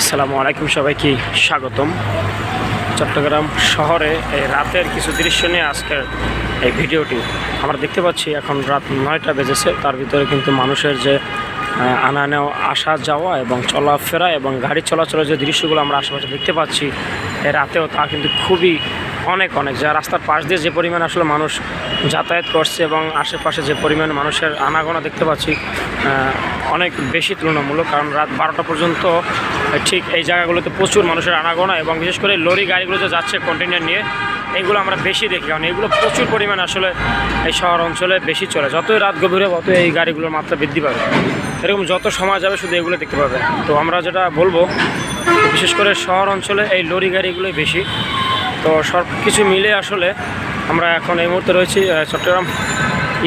আসসালামু আলাইকুম সবাইকে, স্বাগতম। চট্টগ্রাম শহরে এই রাতের কিছু দৃশ্য নিয়ে আজকের এই ভিডিওটি। আমরা দেখতে পাচ্ছি এখন রাত নয়টা বেজেছে, তার ভিতরে কিন্তু মানুষের যে আনা নেওয়া আসা যাওয়া এবং চলাফেরা এবং গাড়ি চলাচলের যে দৃশ্যগুলো আমরা আশেপাশে দেখতে পাচ্ছি রাতেও তা কিন্তু খুবই অনেক অনেক। যা রাস্তার পাশ দিয়ে যে পরিমাণ আসলে মানুষ যাতায়াত করছে এবং আশেপাশে যে পরিমাণ মানুষের আনাগোনা দেখতে পাচ্ছি অনেক বেশি তুলনামূলক। কারণ রাত বারোটা পর্যন্ত ঠিক এই জায়গাগুলোতে প্রচুর মানুষের আনাগোনা এবং বিশেষ করে লরি গাড়িগুলো যে যাচ্ছে কন্টেনার নিয়ে, এগুলো আমরা বেশি দেখি। কারণ এগুলো প্রচুর পরিমাণ আসলে এই শহর অঞ্চলে বেশি চলে। যতই রাত গভীরে তত এই গাড়িগুলোর মাত্রা বৃদ্ধি পাবে। এরকম যত সময় যাবে, শুধু এগুলো দেখতে পাবে। তো আমরা যেটা বলব, বিশেষ করে শহর অঞ্চলে এই লরি গাড়িগুলোই বেশি। তো সব কিছু মিলে আসলে আমরা এখন এই মুহূর্তে রয়েছি চট্টগ্রাম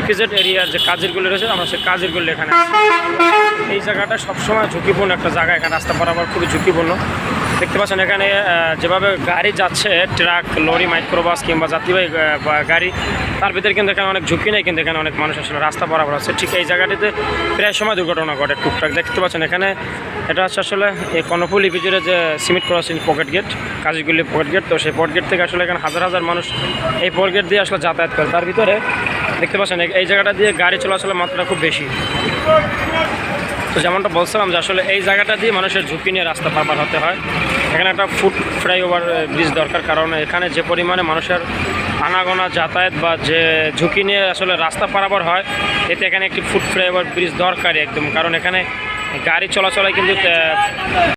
ইপিজেড এরিয়ার যে কাজেরগুলো রয়েছে, আমরা সেই কাজেরগুলো এখানে এই জায়গাটা সবসময় ঝুঁকিপূর্ণ একটা জায়গা, এখানে রাস্তা বরাবর খুবই ঝুঁকিপূর্ণ। দেখতে পাচ্ছেন এখানে যেভাবে গাড়ি যাচ্ছে, ট্রাক, লরি, মাইক্রোবাস কিংবা যাত্রীবাহী গাড়ি, তার ভিতরে কিন্তু এখানে অনেক ঝুঁকি নেই, কিন্তু এখানে অনেক মানুষ আসলে রাস্তা বরাবর আছে। ঠিক এই জায়গাটিতে প্রায় সময় দুর্ঘটনা ঘটে টুকটাক। দেখতে পাচ্ছেন এখানে এটা হচ্ছে আসলে এই কর্ণফুল ইপিজেডের যে সিমেন্ট ক্রসিং পকেট গেট কাজীগুলি পকেট গেট, তো সেই পকেট গেট থেকে আসলে এখানে হাজার হাজার মানুষ এই পকেট গেট দিয়ে আসলে যাতায়াত করে। তার ভিতরে দেখতে পাচ্ছেন, এই- জায়গাটা দিয়ে গাড়ি চলাচলের মাত্রা খুব বেশি। তো যেমনটা বলছিলাম যে আসলে এই জায়গাটা দিয়ে মানুষের ঝুঁকি নিয়ে রাস্তা পারাপার হতে হয়। এখানে একটা ফুট ফ্লাইওভার ব্রিজ দরকার, কারণ এখানে যে পরিমাণে মানুষের আনাগোনা, যাতায়াত বা যে ঝুঁকি নিয়ে আসলে রাস্তা পারাপার হয়, এতে এখানে একটি ফুট ফ্লাইওভার ব্রিজ দরকারই একদম। কারণ এখানে গাড়ি চলাচলে কিন্তু